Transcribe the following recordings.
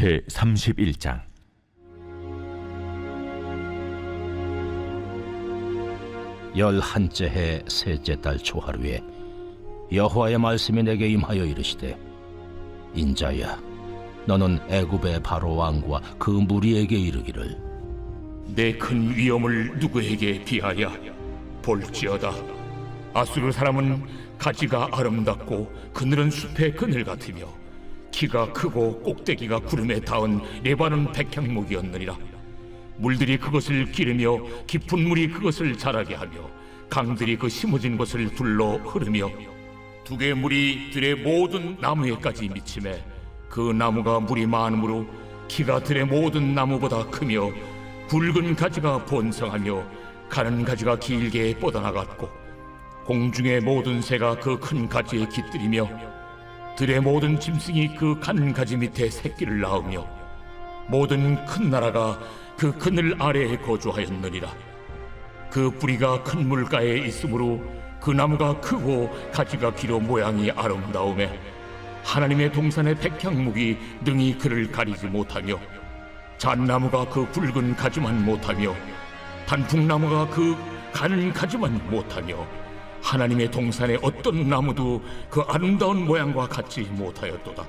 제 31장. 열한째 해 셋째 달 초하루에 여호와의 말씀이 내게 임하여 이르시되 인자야 너는 애굽의 바로 왕과 그 무리에게 이르기를. 내 큰 위엄을 누구에게 비하랴 볼지어다. 아수르 사람은 가지가 아름답고 그늘은 숲의 그늘 같으며 키가 크고 꼭대기가 구름에 닿은 레바논 백향목이었느니라. 물들이 그것을 기르며 깊은 물이 그것을 자라게 하며 강들이 그 심어진 곳을 둘러 흐르며 두 개의 물이 들의 모든 나무에까지 미침에 그 나무가 물이 많으므로 키가 들의 모든 나무보다 크며 굵은 가지가 번성하며 가는 가지가 길게 뻗어나갔고 공중의 모든 새가 그 큰 가지에 깃들이며 들의 모든 짐승이 그 가는 가지 밑에 새끼를 낳으며 모든 큰 나라가 그 그늘 아래에 거주하였느니라. 그 뿌리가 큰 물가에 있으므로 그 나무가 크고 가지가 길어 모양이 아름다움에 하나님의 동산의 백향목이 능히 그를 가리지 못하며 잣나무가 그 굵은 가지만 못하며 단풍나무가 그 가는 가지만 못하며 하나님의 동산의 어떤 나무도 그 아름다운 모양과 같지 못하였도다.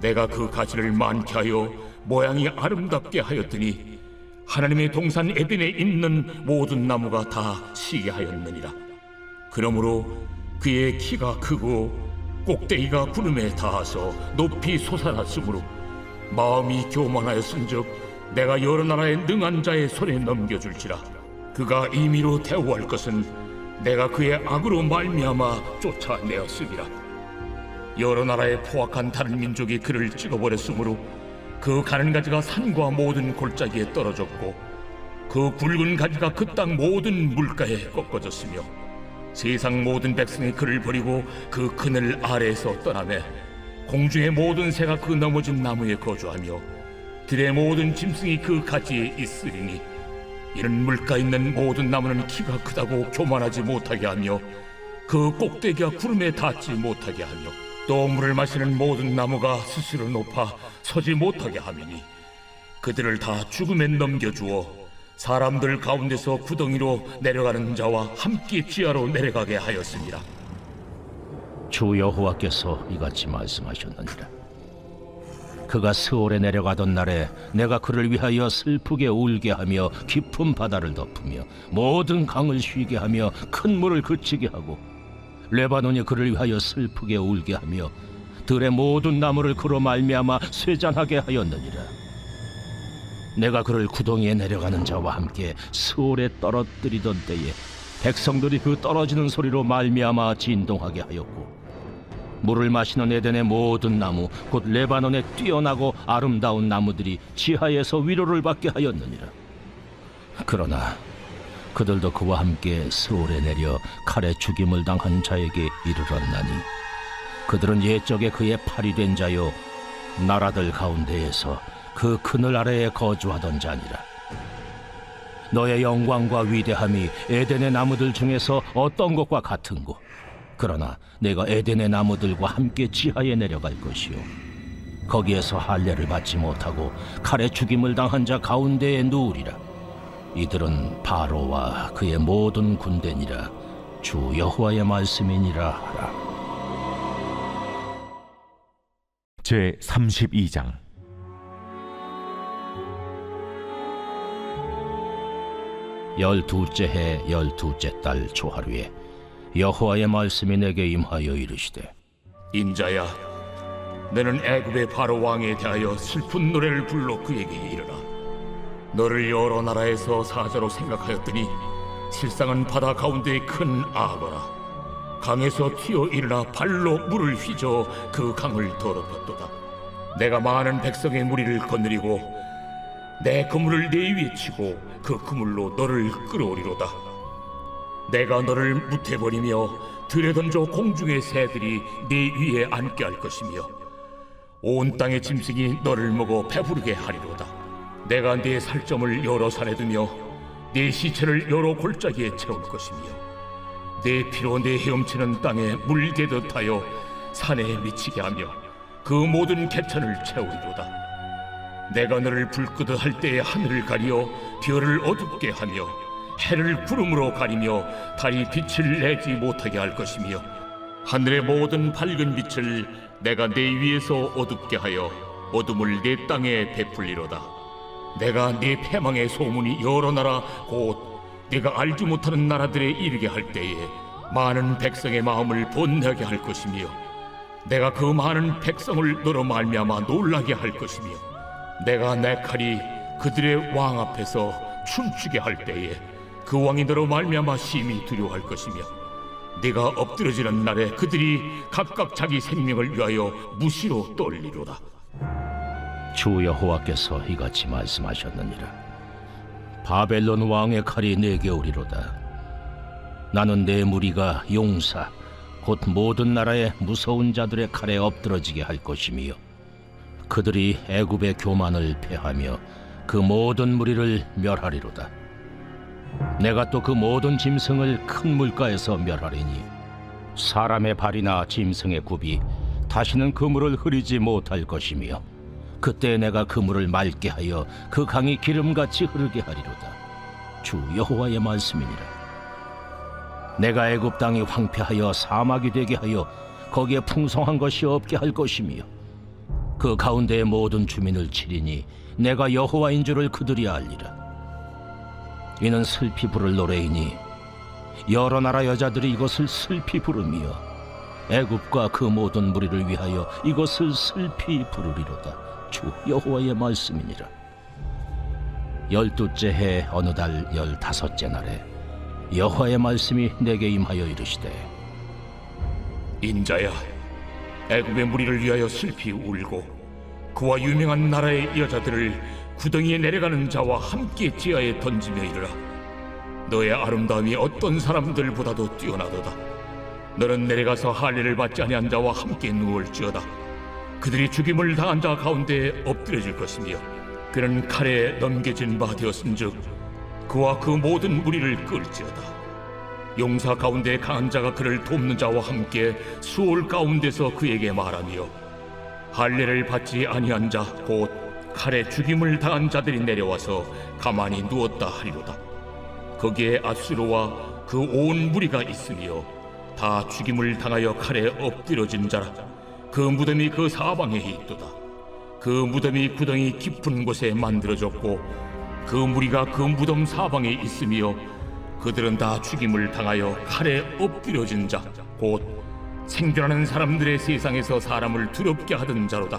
내가 그 가지를 많게 하여 모양이 아름답게 하였더니 하나님의 동산 에덴에 있는 모든 나무가 다 시게 하였느니라. 그러므로 그의 키가 크고 꼭대기가 구름에 닿아서 높이 솟아났으므로 마음이 교만하였은즉 내가 여러 나라의 능한 자의 손에 넘겨줄지라 그가 임의로 대우할 것은 내가 그의 악으로 말미암아 쫓아내었음이라. 여러 나라의 포악한 다른 민족이 그를 찍어버렸으므로 그 가는 가지가 산과 모든 골짜기에 떨어졌고 그 굵은 가지가 그 땅 모든 물가에 꺾어졌으며 세상 모든 백성이 그를 버리고 그 그늘 아래에서 떠나매 공중의 모든 새가 그 넘어진 나무에 거주하며 들의 모든 짐승이 그 가지에 있으리니 이는 물가 있는 모든 나무는 키가 크다고 교만하지 못하게 하며 그 꼭대기가 구름에 닿지 못하게 하며 또 물을 마시는 모든 나무가 스스로 높아 서지 못하게 하미니 그들을 다 죽음에 넘겨주어 사람들 가운데서 구덩이로 내려가는 자와 함께 지하로 내려가게 하였습니다. 주 여호와께서 이같이 말씀하셨느니라 그가 스올에 내려가던 날에 내가 그를 위하여 슬프게 울게 하며 깊은 바다를 덮으며 모든 강을 쉬게 하며 큰 물을 그치게 하고 레바논이 그를 위하여 슬프게 울게 하며 들의 모든 나무를 그로 말미암아 쇠잔하게 하였느니라. 내가 그를 구덩이에 내려가는 자와 함께 스올에 떨어뜨리던 때에 백성들이 그 떨어지는 소리로 말미암아 진동하게 하였고 물을 마시는 에덴의 모든 나무 곧 레바논에 뛰어나고 아름다운 나무들이 지하에서 위로를 받게 하였느니라. 그러나 그들도 그와 함께 스올에 내려 칼에 죽임을 당한 자에게 이르렀나니 그들은 옛적에 그의 팔이 된 자요 나라들 가운데에서 그 그늘 아래에 거주하던 자니라. 너의 영광과 위대함이 에덴의 나무들 중에서 어떤 것과 같은고 그러나 내가 에덴의 나무들과 함께 지하에 내려갈 것이요. 거기에서 할례를 받지 못하고 칼에 죽임을 당한 자 가운데에 누우리라. 이들은 바로와 그의 모든 군대니라. 주 여호와의 말씀이니라 하라. 제 32장. 열두째 해 열두째 달 초하루에 여호와의 말씀이 내게 임하여 이르시되 인자야, 너는 애굽의 바로 왕에 대하여 슬픈 노래를 불러 그에게 이르라. 너를 여러 나라에서 사자로 생각하였더니 실상은 바다 가운데 큰 악어라. 강에서 튀어 일어나 발로 물을 휘저 그 강을 더럽혔도다. 내가 많은 백성의 무리를 거느리고 내 그물을 네 위에 치고 그 그물로 너를 끌어오리로다. 내가 너를 무태버리며 들에 던져 공중의 새들이 네 위에 앉게 할 것이며 온 땅의 짐승이 너를 먹어 배부르게 하리로다. 내가 네 살점을 여러 산에 두며 네 시체를 여러 골짜기에 채울 것이며 내 피로 내 헤엄치는 땅에 물개듯 하여 산에 미치게 하며 그 모든 개천을 채우리로다. 내가 너를 불 끄듯 할 때에 하늘을 가리어 별을 어둡게 하며 해를 구름으로 가리며 달이 빛을 내지 못하게 할 것이며 하늘의 모든 밝은 빛을 내가 내 위에서 어둡게 하여 어둠을 내 땅에 베풀리로다. 내가 네 패망의 소문이 여러 나라 곧 네가 알지 못하는 나라들에 이르게 할 때에 많은 백성의 마음을 번뇌하게 할 것이며 내가 그 많은 백성을 너로 말미암아 놀라게 할 것이며 내가 내 칼이 그들의 왕 앞에서 춤추게 할 때에 그 왕이 너로 말미암아 심히 두려워할 것이며 네가 엎드러지는 날에 그들이 각각 자기 생명을 위하여 무시로 떨리로다. 주 여호와께서 이같이 말씀하셨느니라. 바벨론 왕의 칼이 내게 오리로다. 나는 내 무리가 용사 곧 모든 나라의 무서운 자들의 칼에 엎드러지게 할 것이며 그들이 애굽의 교만을 패하며 그 모든 무리를 멸하리로다 내가 또 그 모든 짐승을 큰 물가에서 멸하리니 사람의 발이나 짐승의 굽이 다시는 그 물을 흐리지 못할 것이며 그때 내가 그 물을 맑게 하여 그 강이 기름같이 흐르게 하리로다. 주 여호와의 말씀이니라. 내가 애굽 땅이 황폐하여 사막이 되게 하여 거기에 풍성한 것이 없게 할 것이며 그 가운데의 모든 주민을 치리니 내가 여호와인 줄을 그들이 알리라 이는 슬피 부를 노래이니 여러 나라 여자들이 이것을 슬피 부르며 애굽과 그 모든 무리를 위하여 이것을 슬피 부르리로다. 주 여호와의 말씀이니라. 열두째 해 어느 달 열다섯째 날에 여호와의 말씀이 내게 임하여 이르시되 인자야 애굽의 무리를 위하여 슬피 울고 그와 유명한 나라의 여자들을 구덩이에 내려가는 자와 함께 지하에 던지며 이르라. 너의 아름다움이 어떤 사람들보다도 뛰어나도다. 너는 내려가서 할례를 받지 아니한 자와 함께 누울지어다. 그들이 죽임을 당한 자 가운데 엎드려질 것이며 그는 칼에 넘겨진 바 되었은즉 그와 그 모든 무리를 끌지어다. 용사 가운데 강한 자가 그를 돕는 자와 함께 수월 가운데서 그에게 말하며 할례를 받지 아니한 자곧 칼에 죽임을 당한 자들이 내려와서 가만히 누웠다 하리로다. 거기에 아수르와 그 온 무리가 있으며 다 죽임을 당하여 칼에 엎드려진 자라. 그 무덤이 그 사방에 있도다. 그 무덤이 구덩이 깊은 곳에 만들어졌고 그 무리가 그 무덤 사방에 있으며 그들은 다 죽임을 당하여 칼에 엎드려진 자 곧 생존하는 사람들의 세상에서 사람을 두렵게 하던 자로다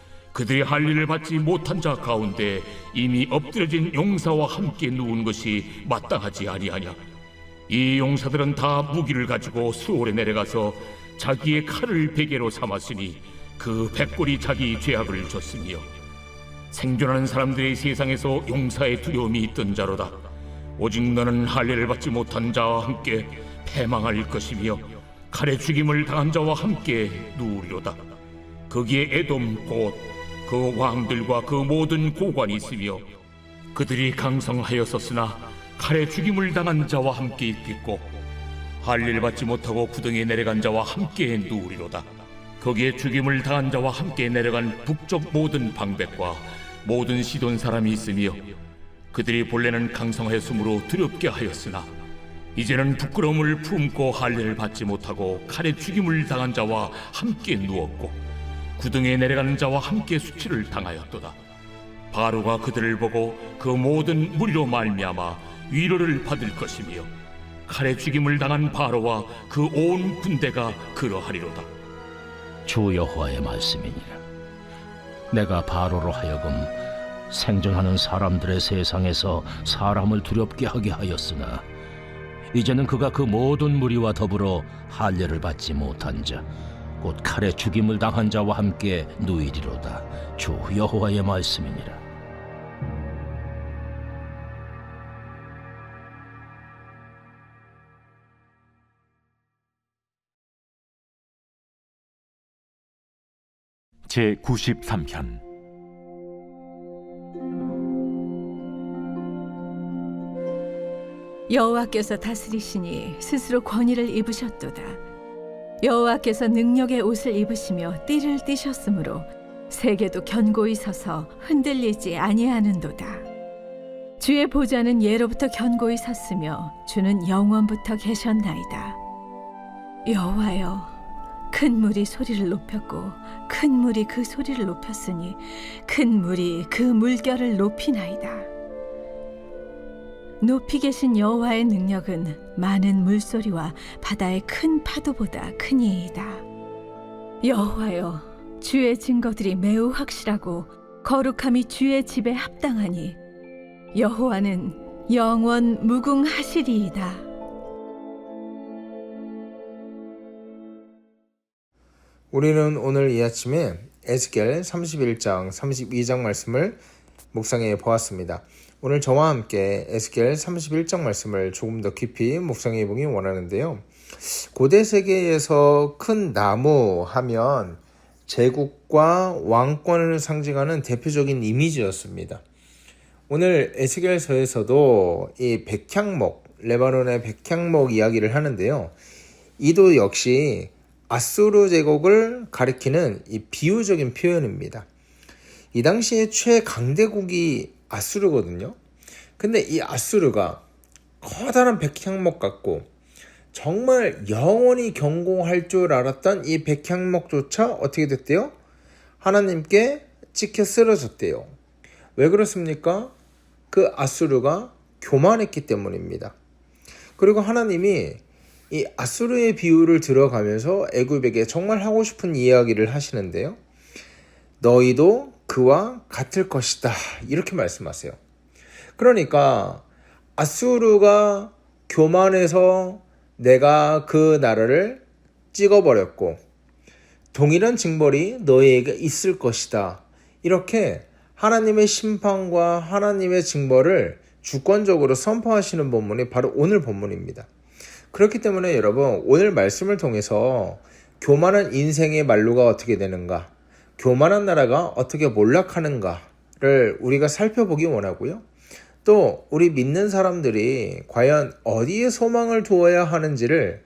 그들이 할례를 받지 못한 자 가운데 이미 엎드려진 용사와 함께 누운 것이 마땅하지 아니하냐. 이 용사들은 다 무기를 가지고 수월에 내려가서 자기의 칼을 베개로 삼았으니 그 백골이 자기 죄악을 줬으며 생존하는 사람들의 세상에서 용사의 두려움이 있던 자로다. 오직 너는 할례를 받지 못한 자와 함께 패망할 것이며 칼에 죽임을 당한 자와 함께 누우리로다. 거기에 에돔 곧 그 왕들과 그 모든 고관이 있으며 그들이 강성하였었으나 칼에 죽임을 당한 자와 함께 있겠고 할례를 받지 못하고 구덩이에 내려간 자와 함께 누우리로다. 거기에 죽임을 당한 자와 함께 내려간 북쪽 모든 방백과 모든 시돈 사람이 있으며 그들이 본래는 강성하였으므로 두렵게 하였으나 이제는 부끄러움을 품고 할례를 받지 못하고 칼에 죽임을 당한 자와 함께 누웠고 구덩이에 내려가는 자와 함께 수치를 당하였도다. 바로가 그들을 보고 그 모든 무리로 말미암아 위로를 받을 것이며 칼에 죽임을 당한 바로와 그 온 군대가 그러하리로다. 주 여호와의 말씀이니라. 내가 바로로 하여금 생존하는 사람들의 세상에서 사람을 두렵게 하게 하였으나 이제는 그가 그 모든 무리와 더불어 할례를 받지 못한 자, 곧 칼에 죽임을 당한 자와 함께 누이리로다. 주 여호와의 말씀이니라. 제 93편 여호와께서 다스리시니 스스로 권위를 입으셨도다. 여호와께서 능력의 옷을 입으시며 띠를 띠셨으므로 세계도 견고히 서서 흔들리지 아니하는도다. 주의 보좌는 예로부터 견고히 섰으며 주는 영원부터 계셨나이다. 여호와여, 큰 물이 소리를 높였고 큰 물이 그 소리를 높였으니 큰 물이 그 물결을 높이나이다. 높이 계신 여호와의 능력은 많은 물소리와 바다의 큰 파도보다 크니이다. 여호와여, 주의 증거들이 매우 확실하고 거룩함이 주의 집에 합당하니 여호와는 영원 무궁하시리이다. 우리는 오늘 이 아침에 에스겔 31장, 32장 말씀을 묵상해 보았습니다. 오늘 저와 함께 에스겔 31장 말씀을 조금 더 깊이 묵상해 보기 원하는데요. 고대 세계에서 큰 나무 하면 제국과 왕권을 상징하는 대표적인 이미지였습니다. 오늘 에스겔서에서도 이 백향목, 레바논의 백향목 이야기를 하는데요. 이도 역시 아수르 제국을 가리키는 이 비유적인 표현입니다. 이 당시에 최강대국이 아수르거든요. 근데 이 아수르가 커다란 백향목 같고 정말 영원히 경공할 줄 알았던 이 백향목조차 어떻게 됐대요? 하나님께 찍혀 쓰러졌대요. 왜 그렇습니까? 그 아수르가 교만했기 때문입니다. 그리고 하나님이 이 아수르의 비유를 들어가면서 애굽에게 정말 하고 싶은 이야기를 하시는데요. 너희도 그와 같을 것이다. 이렇게 말씀하세요. 그러니까 아수르가 교만해서 내가 그 나라를 찍어버렸고 동일한 징벌이 너희에게 있을 것이다. 이렇게 하나님의 심판과 하나님의 징벌을 주권적으로 선포하시는 본문이 바로 오늘 본문입니다. 그렇기 때문에 여러분 오늘 말씀을 통해서 교만한 인생의 말로가 어떻게 되는가, 교만한 나라가 어떻게 몰락하는가를 우리가 살펴보기 원하고요. 또 우리 믿는 사람들이 과연 어디에 소망을 두어야 하는지를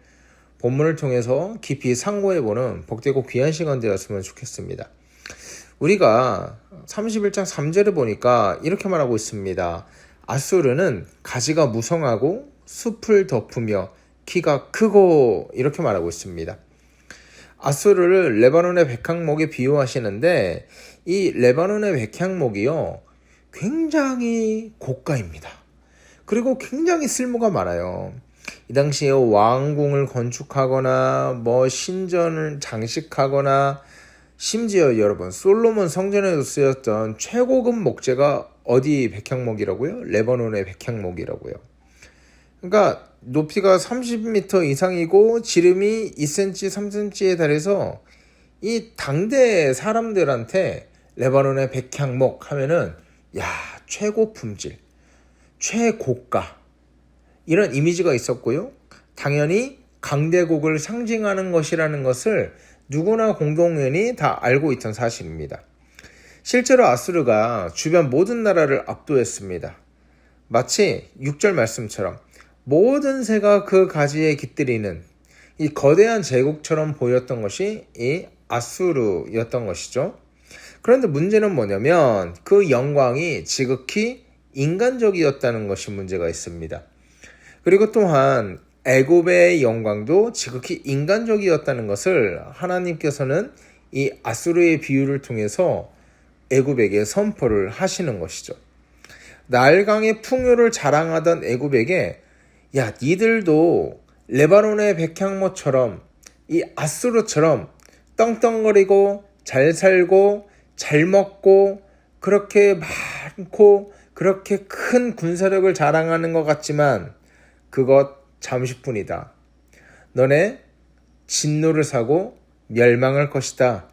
본문을 통해서 깊이 상고해보는 복되고 귀한 시간 되었으면 좋겠습니다. 우리가 31장 3절을 보니까 이렇게 말하고 있습니다. 아수르는 가지가 무성하고 숲을 덮으며 키가 크고 이렇게 말하고 있습니다. 아수르를 레바논의 백향목에 비유하시는데 이 레바논의 백향목이요 굉장히 고가입니다. 그리고 굉장히 쓸모가 많아요. 이 당시에 왕궁을 건축하거나 뭐 신전을 장식하거나 심지어 여러분 솔로몬 성전에도 쓰였던 최고급 목재가 어디 백향목이라고요? 레바논의 백향목이라고요. 그러니까 높이가 30m 이상이고 지름이 2cm, 3cm에 달해서 이 당대 사람들한테 레바논의 백향목 하면은 야 최고 품질, 최고가 이런 이미지가 있었고요. 당연히 강대국을 상징하는 것이라는 것을 누구나 공동연히 다 알고 있던 사실입니다. 실제로 아수르가 주변 모든 나라를 압도했습니다. 마치 6절 말씀처럼 모든 새가 그 가지에 깃들이는 이 거대한 제국처럼 보였던 것이 이 아수르였던 것이죠. 그런데 문제는 뭐냐면 그 영광이 지극히 인간적이었다는 것이 문제가 있습니다. 그리고 또한 애굽의 영광도 지극히 인간적이었다는 것을 하나님께서는 이 아수르의 비유를 통해서 애굽에게 선포를 하시는 것이죠. 날강의 풍요를 자랑하던 애굽에게 야 니들도 레바논의 백향모처럼 이 아수르처럼 떵떵거리고 잘 살고 잘 먹고 그렇게 많고 그렇게 큰 군사력을 자랑하는 것 같지만 그것 잠시뿐이다. 너네 진노를 사고 멸망할 것이다.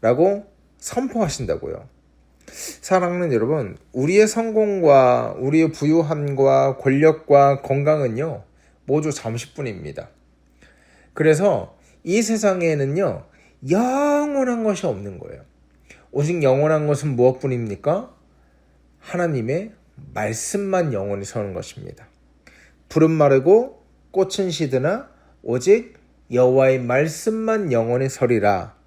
라고 선포하신다고요. 사랑하는 여러분, 우리의 성공과 우리의 부유함과 권력과 건강은요, 모두 잠시뿐입니다. 그래서 이 세상에는요, 영원한 것이 없는 거예요. 오직 영원한 것은 무엇뿐입니까? 하나님의 말씀만 영원히 서는 것입니다. 푸른 마르고 꽃은 시드나 오직 여호와의 말씀만 영원히 서리라.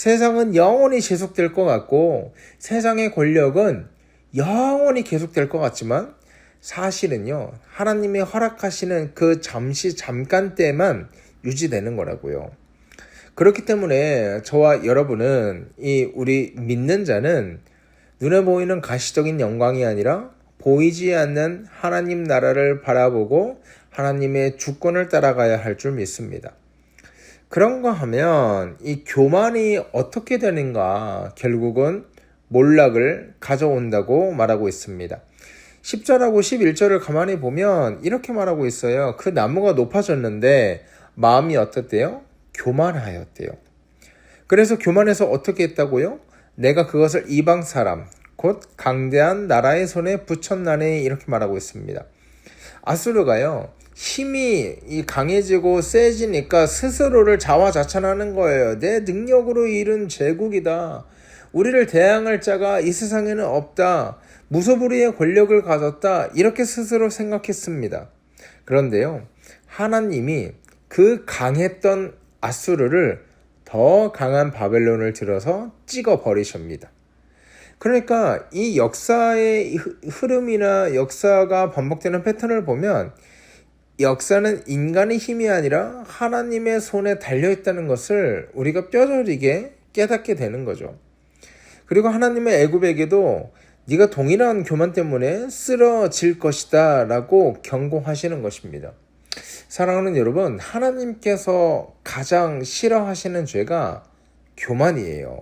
세상은 영원히 지속될 것 같고 세상의 권력은 영원히 계속될 것 같지만 사실은요 하나님이 허락하시는 그 잠시 잠깐 때만 유지되는 거라고요. 그렇기 때문에 저와 여러분은 이 우리 믿는 자는 눈에 보이는 가시적인 영광이 아니라 보이지 않는 하나님 나라를 바라보고 하나님의 주권을 따라가야 할 줄 믿습니다. 그런가 하면 이 교만이 어떻게 되는가 결국은 몰락을 가져온다고 말하고 있습니다. 10절하고 11절을 가만히 보면 이렇게 말하고 있어요. 그 나무가 높아졌는데 마음이 어떻대요? 교만하였대요. 그래서 교만해서 어떻게 했다고요? 내가 그것을 이방 사람, 곧 강대한 나라의 손에 붙였나니 이렇게 말하고 있습니다. 아수르가요. 힘이 이 강해지고 세지니까 스스로를 자화자찬하는 거예요. 내 능력으로 이룬 제국이다. 우리를 대항할 자가 이 세상에는 없다. 무소불위의 권력을 가졌다. 이렇게 스스로 생각했습니다. 그런데요. 하나님이 그 강했던 아수르를 더 강한 바벨론을 들어서 찍어 버리십니다. 그러니까 이 역사의 흐름이나 역사가 반복되는 패턴을 보면 역사는 인간의 힘이 아니라 하나님의 손에 달려 있다는 것을 우리가 뼈저리게 깨닫게 되는 거죠. 그리고 하나님의 애굽에게도 네가 동일한 교만 때문에 쓰러질 것이다라고 경고하시는 것입니다. 사랑하는 여러분, 하나님께서 가장 싫어하시는 죄가 교만이에요.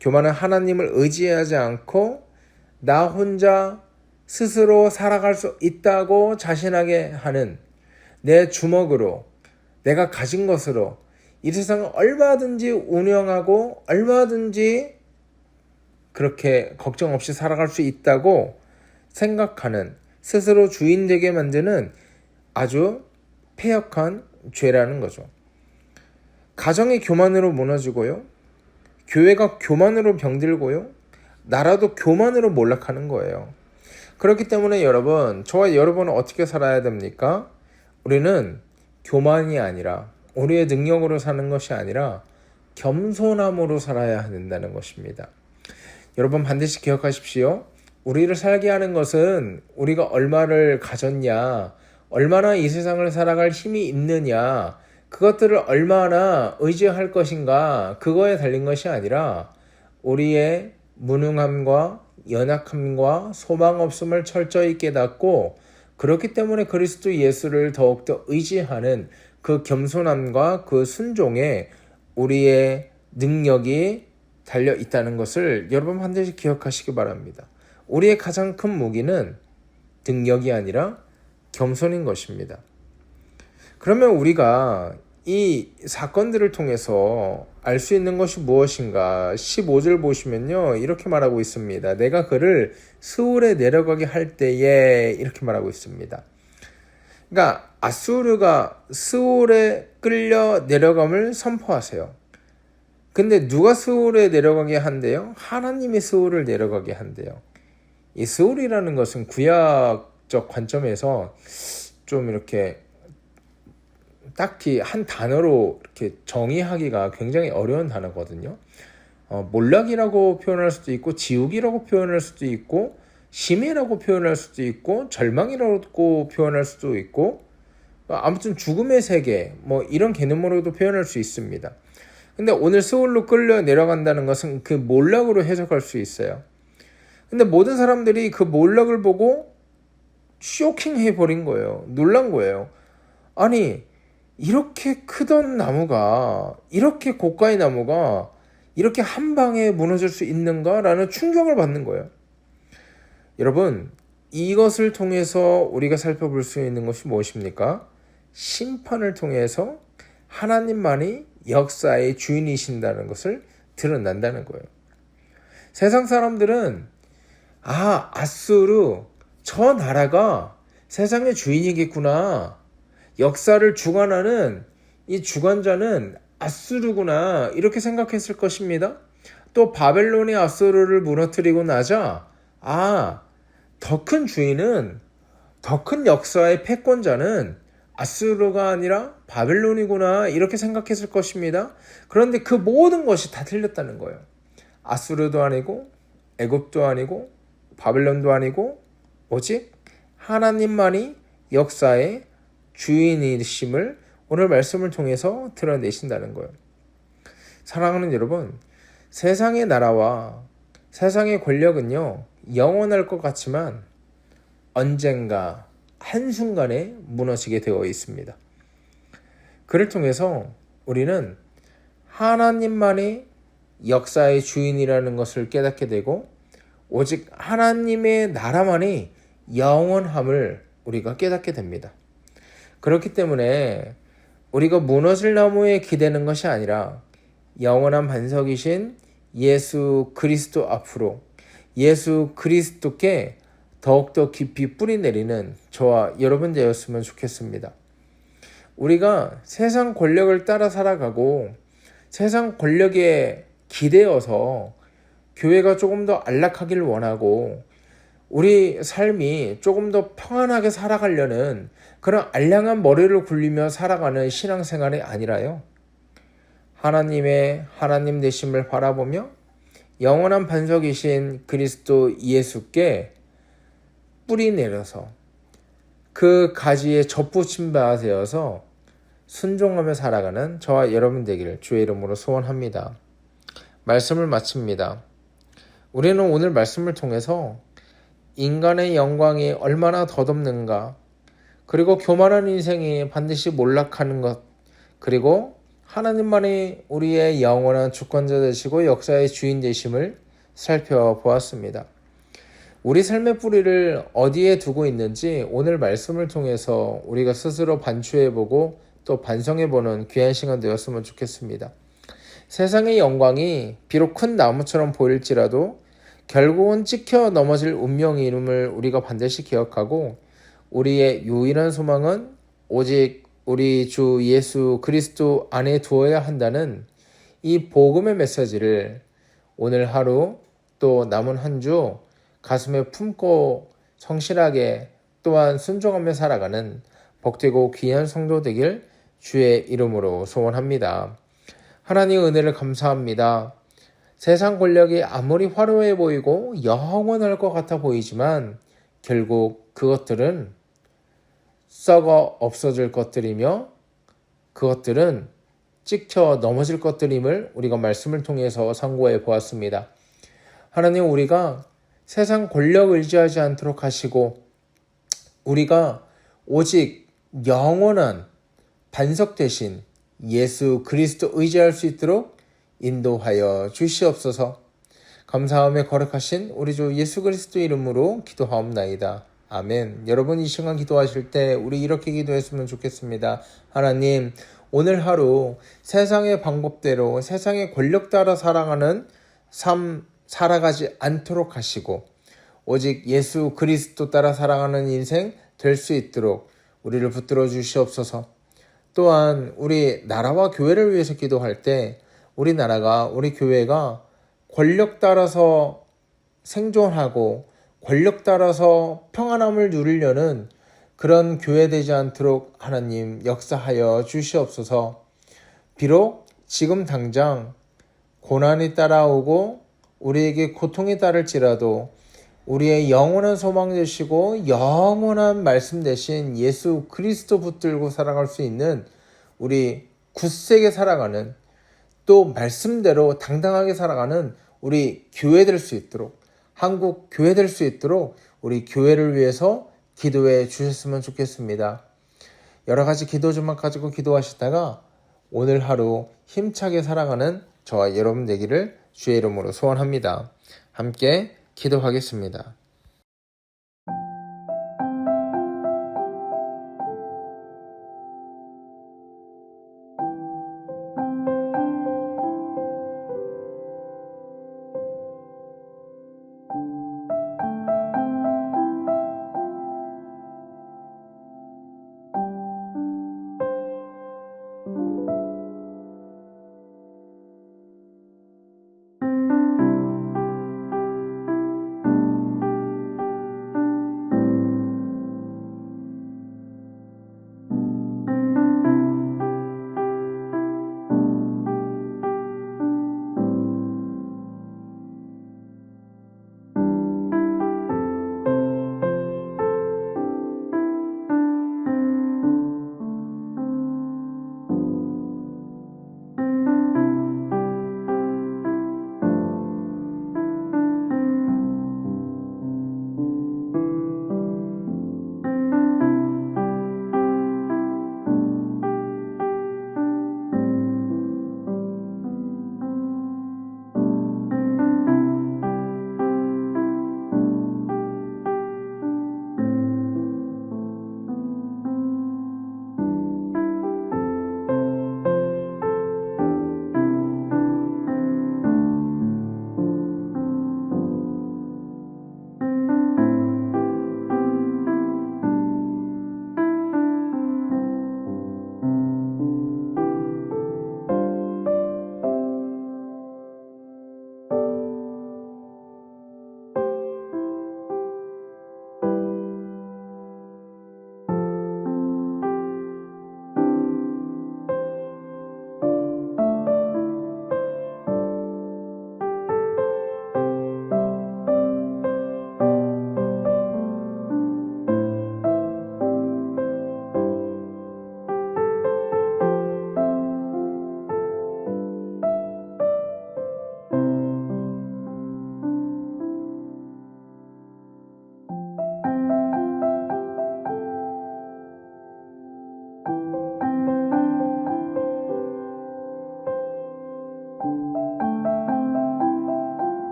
교만은 하나님을 의지하지 않고 나 혼자 스스로 살아갈 수 있다고 자신하게 하는 내 주먹으로 내가 가진 것으로 이 세상을 얼마든지 운영하고 얼마든지 그렇게 걱정 없이 살아갈 수 있다고 생각하는 스스로 주인 되게 만드는 아주 폐역한 죄라는 거죠. 가정이 교만으로 무너지고요. 교회가 교만으로 병들고요. 나라도 교만으로 몰락하는 거예요. 그렇기 때문에 여러분, 저와 여러분은 어떻게 살아야 됩니까? 우리는 교만이 아니라 우리의 능력으로 사는 것이 아니라 겸손함으로 살아야 된다는 것입니다. 여러분 반드시 기억하십시오. 우리를 살게 하는 것은 우리가 얼마를 가졌냐, 얼마나 이 세상을 살아갈 힘이 있느냐, 그것들을 얼마나 의지할 것인가, 그거에 달린 것이 아니라 우리의 무능함과 연약함과 소망 없음을 철저히 깨닫고 그렇기 때문에 그리스도 예수를 더욱더 의지하는 그 겸손함과 그 순종에 우리의 능력이 달려 있다는 것을 여러분 반드시 기억하시기 바랍니다. 우리의 가장 큰 무기는 능력이 아니라 겸손인 것입니다. 그러면 우리가 이 사건들을 통해서 알 수 있는 것이 무엇인가? 15절 보시면요. 이렇게 말하고 있습니다. 내가 그를 스울에 내려가게 할 때에 이렇게 말하고 있습니다. 그러니까 아수르가 스울에 끌려 내려감을 선포하세요. 근데 누가 스울에 내려가게 한대요? 하나님이 스울을 내려가게 한대요. 이 스울이라는 것은 구약적 관점에서 좀 이렇게 딱히 한 단어로 이렇게 정의하기가 굉장히 어려운 단어거든요. 어, 몰락이라고 표현할 수도 있고 지옥이라고 표현할 수도 있고 심해라고 표현할 수도 있고 절망이라고 표현할 수도 있고 아무튼 죽음의 세계 뭐 이런 개념으로도 표현할 수 있습니다. 근데 오늘 서울로 끌려 내려간다는 것은 그 몰락으로 해석할 수 있어요. 근데 모든 사람들이 그 몰락을 보고 쇼킹해 버린 거예요. 놀란 거예요. 아니, 이렇게 크던 나무가, 이렇게 고가의 나무가 이렇게 한 방에 무너질 수 있는가라는 충격을 받는 거예요. 여러분, 이것을 통해서 우리가 살펴볼 수 있는 것이 무엇입니까? 심판을 통해서 하나님만이 역사의 주인이신다는 것을 드러난다는 거예요. 세상 사람들은 아, 아수르 저 나라가 세상의 주인이겠구나. 역사를 주관하는 이 주관자는 아수르구나. 이렇게 생각했을 것입니다. 또 바벨론이 아수르를 무너뜨리고 나자 아, 더 큰 주인은 더 큰 역사의 패권자는 아수르가 아니라 바벨론이구나 이렇게 생각했을 것입니다. 그런데 그 모든 것이 다 틀렸다는 거예요. 아수르도 아니고 애굽도 아니고 바벨론도 아니고 오직 하나님만이 역사의 주인이심을 오늘 말씀을 통해서 드러내신다는 거예요. 사랑하는 여러분, 세상의 나라와 세상의 권력은요, 영원할 것 같지만 언젠가 한순간에 무너지게 되어 있습니다. 그를 통해서 우리는 하나님만이 역사의 주인이라는 것을 깨닫게 되고 오직 하나님의 나라만이 영원함을 우리가 깨닫게 됩니다. 그렇기 때문에 우리가 무너질 나무에 기대는 것이 아니라 영원한 반석이신 예수 그리스도 앞으로 예수 그리스도께 더욱더 깊이 뿌리 내리는 저와 여러분 되었으면 좋겠습니다. 우리가 세상 권력을 따라 살아가고 세상 권력에 기대어서 교회가 조금 더 안락하기를 원하고 우리 삶이 조금 더 평안하게 살아가려는 그런 알량한 머리를 굴리며 살아가는 신앙생활이 아니라요. 하나님의 하나님 되심을 바라보며 영원한 반석이신 그리스도 예수께 뿌리 내려서 그 가지에 접붙임 바 되어서 순종하며 살아가는 저와 여러분 되기를 주의 이름으로 소원합니다. 말씀을 마칩니다. 우리는 오늘 말씀을 통해서 인간의 영광이 얼마나 덧없는가, 그리고 교만한 인생이 반드시 몰락하는 것, 그리고 하나님만이 우리의 영원한 주권자 되시고 역사의 주인 되심을 살펴보았습니다. 우리 삶의 뿌리를 어디에 두고 있는지 오늘 말씀을 통해서 우리가 스스로 반추해보고 또 반성해보는 귀한 시간 되었으면 좋겠습니다. 세상의 영광이 비록 큰 나무처럼 보일지라도 결국은 찍혀 넘어질 운명이름을 우리가 반드시 기억하고 우리의 유일한 소망은 오직 우리 주 예수 그리스도 안에 두어야 한다는 이 복음의 메시지를 오늘 하루 또 남은 한 주 가슴에 품고 성실하게 또한 순종하며 살아가는 복되고 귀한 성도 되길 주의 이름으로 소원합니다. 하나님 은혜를 감사합니다. 세상 권력이 아무리 화려해 보이고 영원할 것 같아 보이지만 결국 그것들은 썩어 없어질 것들이며 그것들은 찍혀 넘어질 것들임을 우리가 말씀을 통해서 상고해 보았습니다. 하나님 우리가 세상 권력 의지하지 않도록 하시고 우리가 오직 영원한 반석 대신 예수 그리스도 의지할 수 있도록 인도하여 주시옵소서. 감사함에 거룩하신 우리 주 예수 그리스도 이름으로 기도하옵나이다. 아멘. 여러분 이 시간 기도하실 때 우리 이렇게 기도했으면 좋겠습니다. 하나님, 오늘 하루 세상의 방법대로 세상의 권력 따라 살아가는 삶 살아가지 않도록 하시고 오직 예수 그리스도 따라 살아가는 인생 될 수 있도록 우리를 붙들어 주시옵소서. 또한 우리 나라와 교회를 위해서 기도할 때 우리나라가 우리 교회가 권력 따라서 생존하고 권력 따라서 평안함을 누리려는 그런 교회 되지 않도록 하나님 역사하여 주시옵소서. 비록 지금 당장 고난이 따라오고 우리에게 고통이 따를지라도 우리의 영원한 소망 되시고 영원한 말씀 대신 예수 그리스도 붙들고 살아갈 수 있는 우리 굳세게 살아가는 또 말씀대로 당당하게 살아가는 우리 교회 될 수 있도록 한국 교회 될 수 있도록 우리 교회를 위해서 기도해 주셨으면 좋겠습니다. 여러 가지 기도 조만 가지고 기도하시다가 오늘 하루 힘차게 살아가는 저와 여러분 되기를 주의 이름으로 소원합니다. 함께 기도하겠습니다.